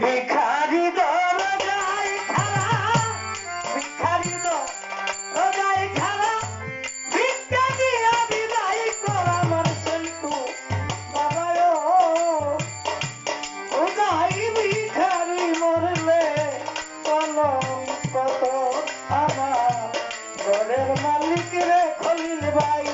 ભિખારી દો भाई